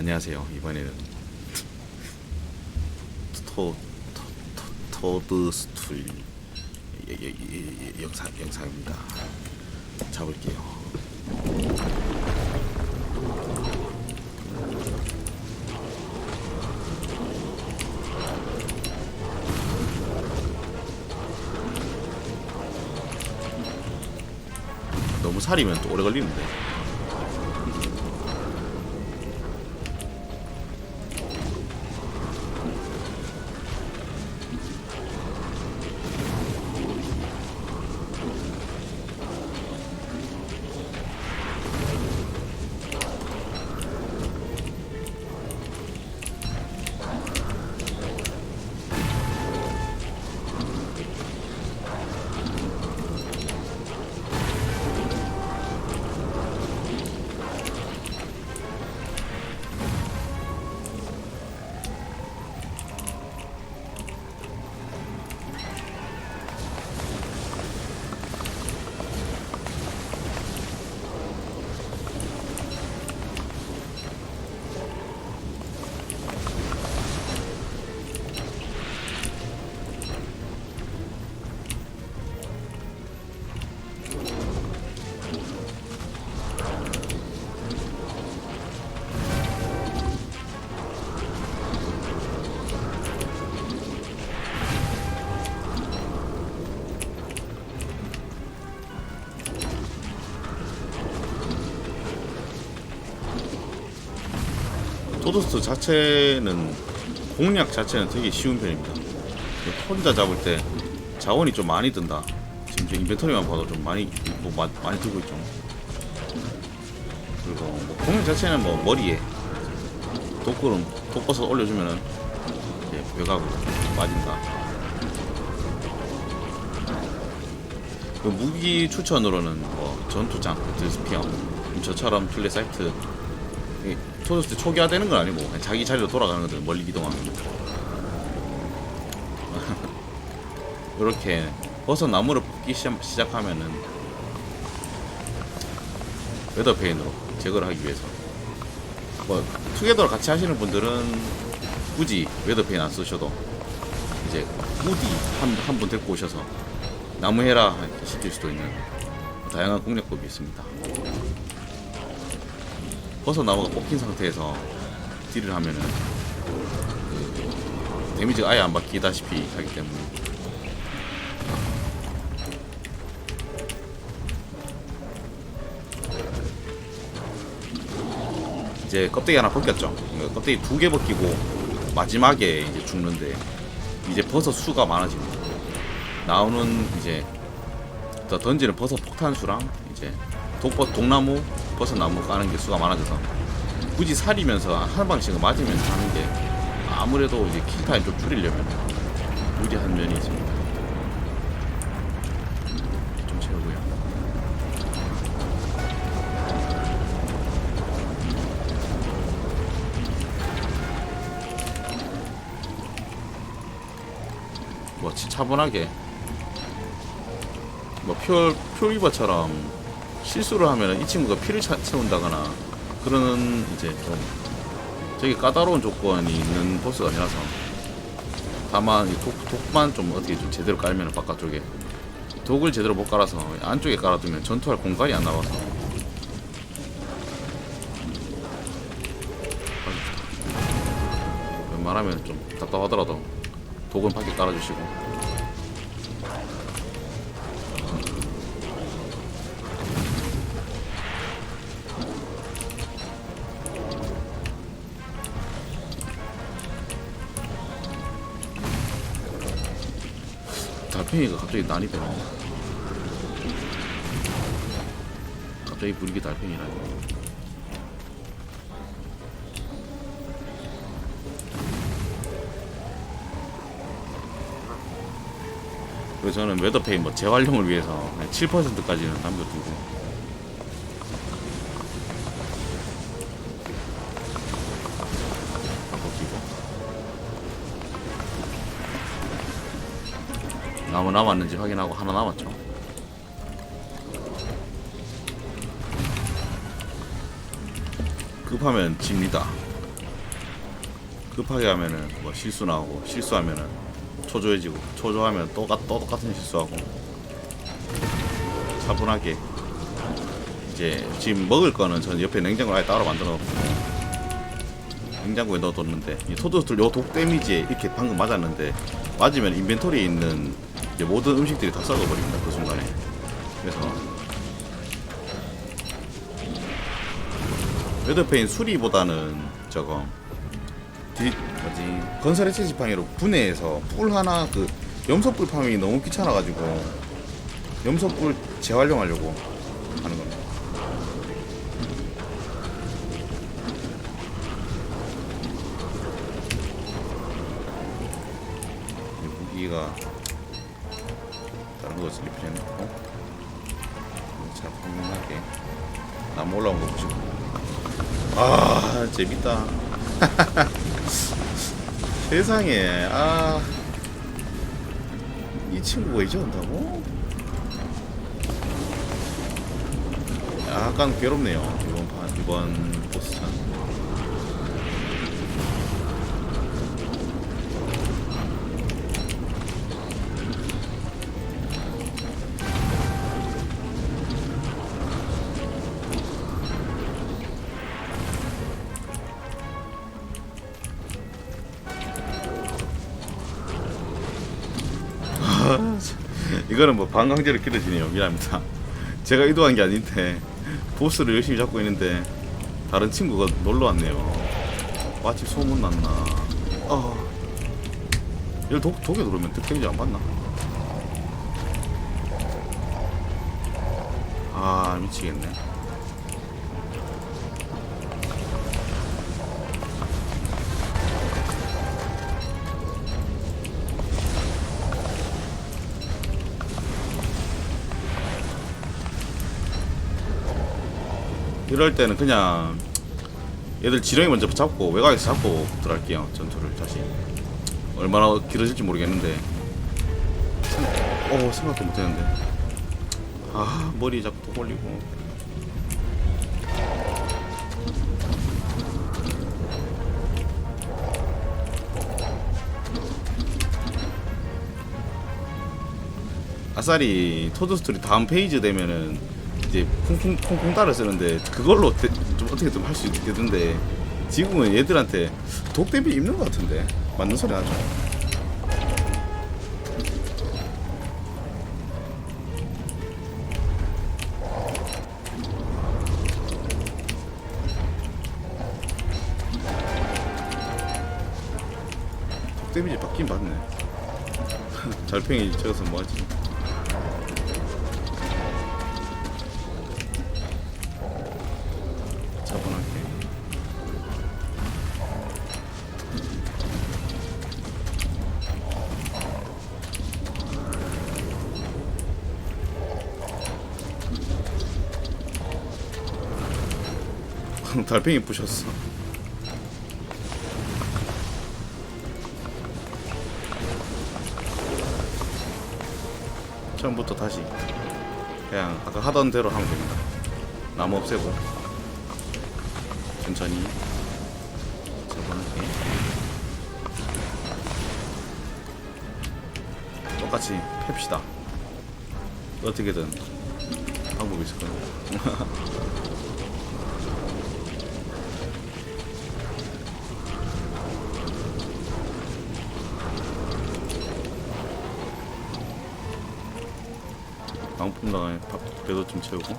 안녕하세요. 이번에는 토, 토, 토, 토드 스툴 예, 예, 예, 예, 영상 영상입니다. 잡을게요. 너무 살이면 또 오래 걸리는데. 토도스트 자체는 공략 자체는 되게 쉬운 편입니다. 혼자 잡을 때 자원이 좀 많이 든다. 지금 저 인벤토리만 봐도 좀 많이 뭐 마, 많이 들고 있죠. 그리고 뭐 공략 자체는 뭐 머리에 독구름 독버섯 올려주면은 이제 벽하고 맞은다. 그 무기 추천으로는 뭐 전투장, 드스피어, 저처럼 플레 사이트 토스트 초기화되는 건 아니고 자기 자리로 돌아가는 거든 멀리 이동하면 이렇게 버섯 나무를 뽑기 시작, 시작하면은 웨더페인으로 제거를 하기 위해서 뭐 투게더를 같이 하시는 분들은 굳이 웨더페인 안 쓰셔도 이제 무디 한한 분 데리고 오셔서 나무 해라 시킬 수도 있는 다양한 공략법이 있습니다. 버섯 나무가 뽑힌 상태에서 딜을 하면은 그 데미지가 아예 안 바뀌다시피 하기 때문에 이제 껍데기 하나 벗겼죠. 껍데기 두 개 벗기고 마지막에 이제 죽는데 이제 버섯 수가 많아집니다. 나오는 이제 더 던지는 버섯 폭탄 수랑 이제 독버 독나무 버섯나무 까는 게 수가 많아져서 굳이 살이면서 한 방씩은 맞으면서 하는 게 아무래도 이제 킬타임 좀 줄이려면 유리한 면이 있습니다. 좀 채우고요. 뭐 치- 차분하게 뭐 표, 표리버처럼 실수를 하면 이 친구가 피를 차, 채운다거나 그러는 이제 좀 되게 까다로운 조건이 있는 보스가 아니라서 다만 이 독, 독만 좀 어떻게 좀 제대로 깔면 바깥쪽에 독을 제대로 못 깔아서 안쪽에 깔아두면 전투할 공간이 안 나와서. 웬만하면 좀 답답하더라도 독은 밖에 깔아주시고 달팽이가 갑자기 난이 되네. 갑자기 분위기 달팽이라니. 그래서 저는 웨더페이 뭐 재활용을 위해서 7%까지는 남겨두고 나무 남았는지 확인하고 하나 남았죠. 급하면 집니다. 급하게 하면은 뭐 실수 나오고 실수하면은 초조해지고 초조하면 또 똑같은 실수하고 차분하게 이제 지금 먹을 거는 저는 옆에 냉장고 아예 따로 만들어 놓고 냉장고에 넣어뒀는데 이 토도스들 요독 데미지에 이렇게 방금 맞았는데 맞으면 인벤토리에 있는 이제 모든 음식들이 다 썩어버립니다 그 순간에 그래서 레드페인 수리보다는 저거 디 뭐지 건설의 채집팡이로 분해해서 뿔 하나 그 염소뿔 파밍이 너무 귀찮아가지고 염소뿔 재활용하려고 하는 겁니다. 이 무기가 필요 없고. 자 평면하게. 나무 올라온 거 보시고 아 재밌다. 세상에. 아. 이 친구가 이제 온다고? 약간 괴롭네요 이번 판 이번 보스전 이거는 뭐 반강제로 길어지네요 미안합니다. 제가 의도한 게 아닌데 보스를 열심히 잡고 있는데 다른 친구가 놀러 왔네요. 마치 소문 났나. 아 이걸 독, 독에 누르면 득템지 안 받나? 아 미치겠네 이럴 때는 그냥 얘들 지렁이 먼저 잡고 외곽에서 잡고 들어갈게요 전투를. 다시. 얼마나 길어질지 모르겠는데. 생, 어 생각도 못했는데. 아 머리 자꾸 또 걸리고. 아싸리 토드 스토리 다음 페이지 되면은 이제 쿵쿵 쿵쿵 따라 쓰는데 그걸로 대- 좀 어떻게 좀 할 수 있겠는데 지금은 얘들한테 독 데미 입는 것 같은데 맞는 소리 하죠. 독 데미지 받긴 받네. 잘팽이 적어서 뭐하지? 달팽이 부셨어. 처음부터 다시 그냥 아까 하던 대로 하면 됩니다. 나무 없애고 천천히 차분하게. 똑같이 팹시다. 어떻게든 방법이 있을 거예요 나가에 밥 배도 좀 채우고.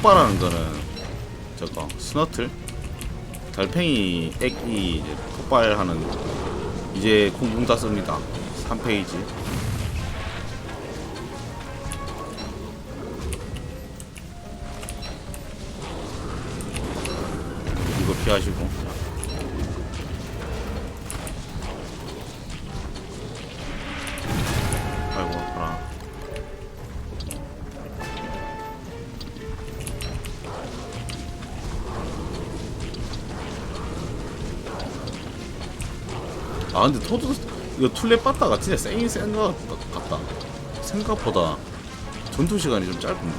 폭발하는 거는 스너틀 달팽이 액이 이제 폭발하는 이제 쿵쿵 땄습니다. 3페이지. 이거 피하시고 근데 토드 이거 툴렛 빠따가 진짜 세긴 센것 같다. 생각보다 전투 시간이 좀 짧은데?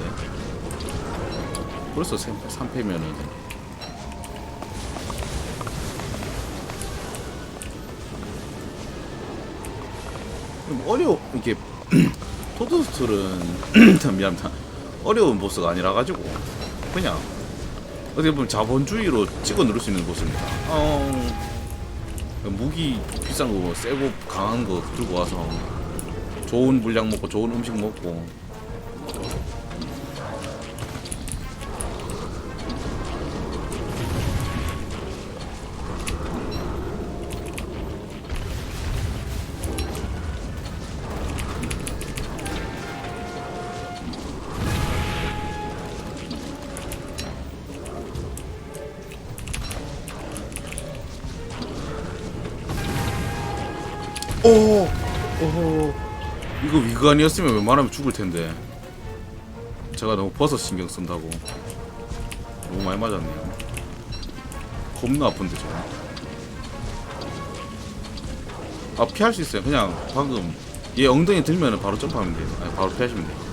벌써 3패면은. 어려워 이게 토드스툴은 미안합니다. 어려운 보스가 아니라 가지고 그냥 어떻게 보면 자본주의로 찍어 누를 수 있는 보스입니다. 어, 무기 비싼 거 세고 강한 거 들고 와서 좋은 물량 먹고 좋은 음식 먹고 오, 이거 위그 아니었으면 웬만하면 죽을 텐데. 제가 너무 버섯 신경 쓴다고. 너무 많이 맞았네요. 겁나 아픈데 저거. 아 피할 수 있어요. 그냥 방금 얘 엉덩이 들면 바로 점프하면 돼요. 아니 바로 피하시면 돼요.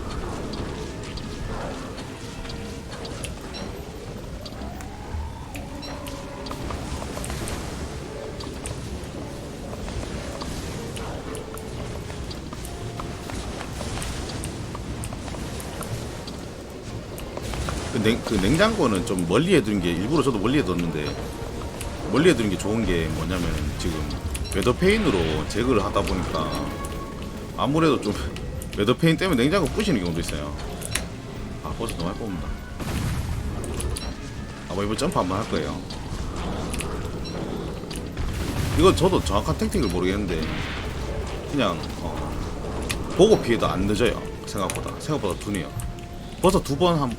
그, 냉, 그 냉장고는 좀 멀리에 두는 게 일부러 저도 멀리에 뒀는데 멀리에 두는 게 좋은 게 뭐냐면 지금 웨더페인으로 제거를 하다 보니까 아무래도 좀 웨더페인 때문에 냉장고 부시는 경우도 있어요. 아 버스 너무 많이 뽑는다. 아뭐 이번 점프 한번 할 거예요. 이거 저도 정확한 택틱을 모르겠는데 그냥 어, 보고 피해도 안 늦어요. 생각보다. 생각보다 둔해요. 버섯 두번 한,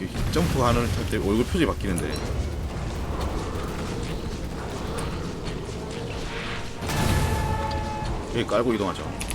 이렇게 점프하는 탈때 얼굴 표정이 바뀌는데. 여기 깔고 이동하죠.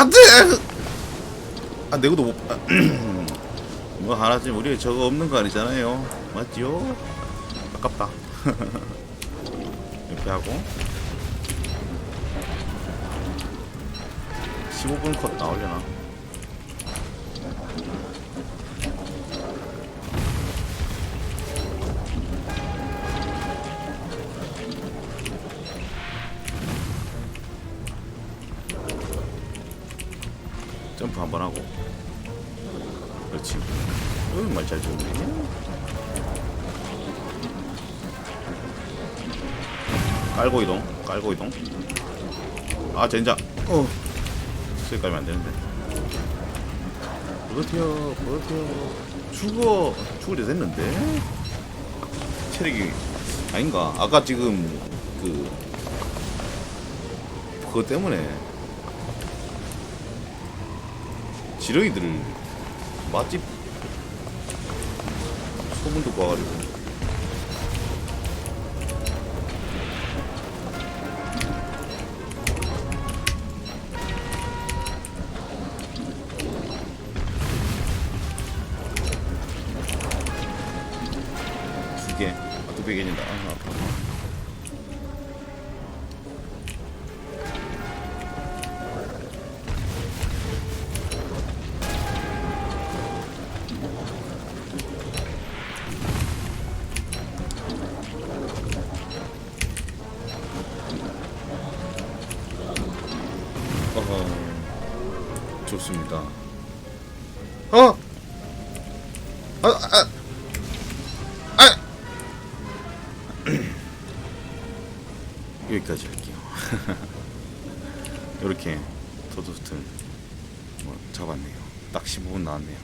안 돼! 아, 내고도 못, 아, 뭐 하나쯤 우리 저거 없는 거 아니잖아요. 맞지요? 아깝다. 이렇게 하고. 15분 컷 나오려나? 깔고 이동 깔고 이동. 아 젠장. 어. 수익 깔면 안 되는데. 버텨 버텨 죽어. 죽을 때 됐는데. 체력이 아닌가? 아까 지금 그 그거 때문에 지렁이들을 맛집 소문 듣고 와가지고 개진다 아, 아파. 어허, 좋습니다. 어? 여기까지 할게요. 이렇게 토도스트 뭐 잡았네요. 딱 15분 나왔네요